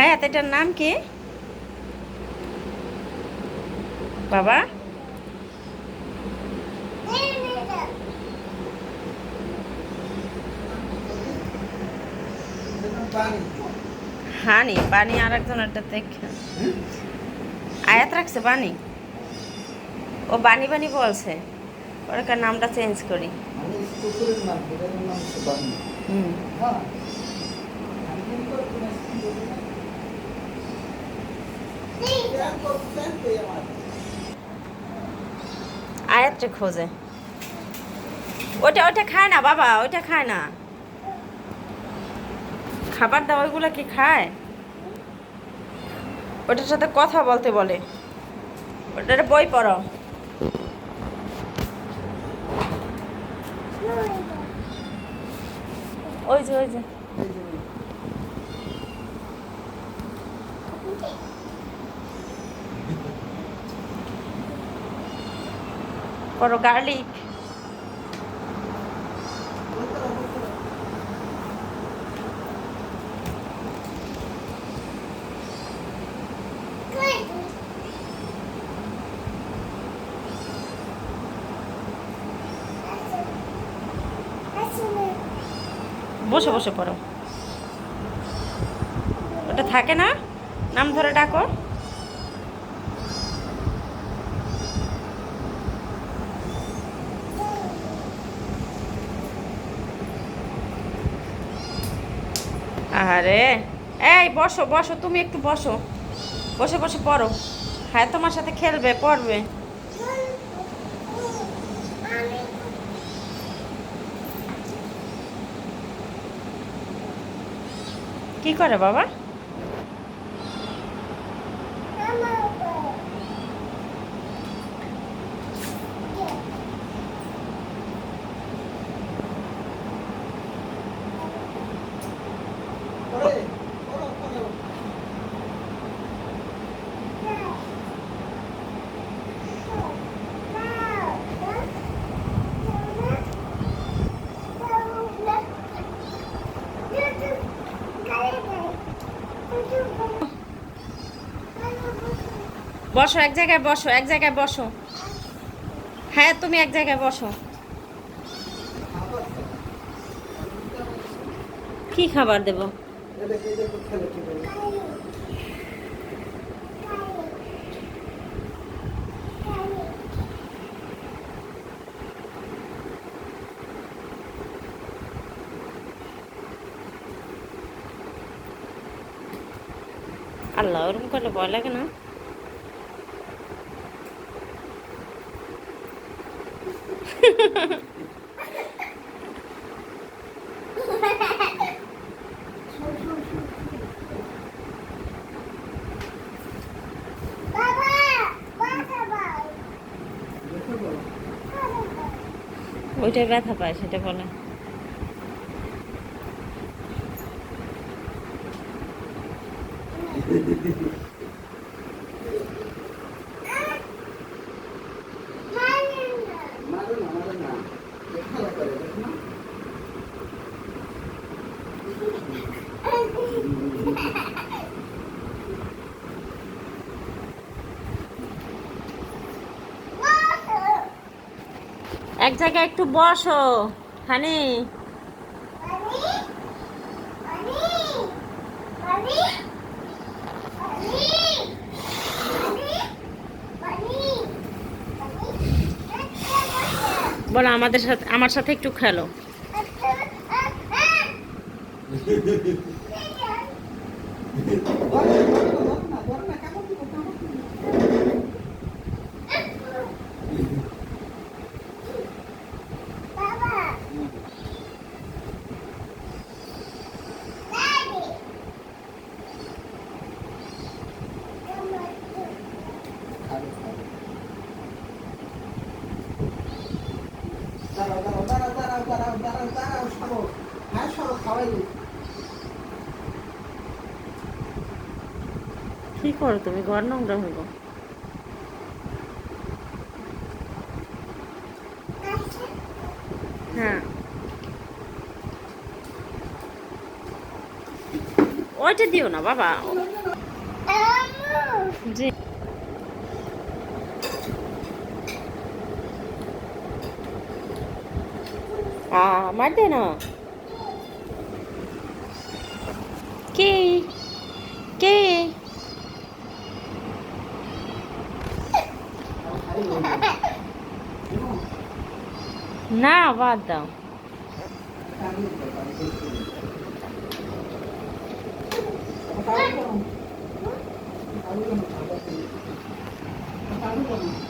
হায়াত এটার নাম কি? বাবা? হানি পানি আর একজনেরটা দেখে। আয়াত রাখছে বানি? ও বানি বানি বলছে। ওরকার নামটা চেঞ্জ করি। বানি। হুম হ্যাঁ আমি কিন্তু তোমার স্ত্রী বলি না। আয়াতটা খোঁজে। ওটা ওটা খায় না বাবা ওইটা খায় না। খাবার দাবার ওইগুলো কি খায়? ওটার সাথে কথা বলতে বলে। ওটার বই পড়ো। ওই যে ওই যে। যে, গার্লিক। বসে বসে পড়ো। ওটা থাকে না? নাম ধরে ডাকো। আরে এই, বসো বসো, তুমি একটু বসো। বসে বসে পড়ো। হ্যাঁ তোমার সাথে খেলবে, পড়বে। কি করে বাবা? বসো, এক জায়গায় বসো, এক জায়গায় বসো। হ্যাঁ তুমি এক জায়গায় বসো। কি খাবার দেবো। আল্লাহ ওরকম করলে ভয় লাগে না দেখো বলো। ওইটাই ব্যথা পায় সেটা বলে। মারো না, মারো না। এ খেলা করে, দেখো না? এক জায়গায় একটু বসো হানি। বলো আমাদের সাথে আমার সাথে একটু খেলো ধরো না, ধরো না, ধরো না, কেমন কি করতে হবে? খাবে, খাবে। দাঁড়াও, দাঁড়াও, দাঁড়াও, দাঁড়াও, দাঁড়াও, দাঁড়াও, সরো। হ্যাঁ, সরো, খাওয়াই কি করো তুমি? ঘর নোংরা হইব। হ্যাঁ। ওইটা দিও না, বাবা। জি। আমার দে না। কে? না বাদ দাও Tahu dong.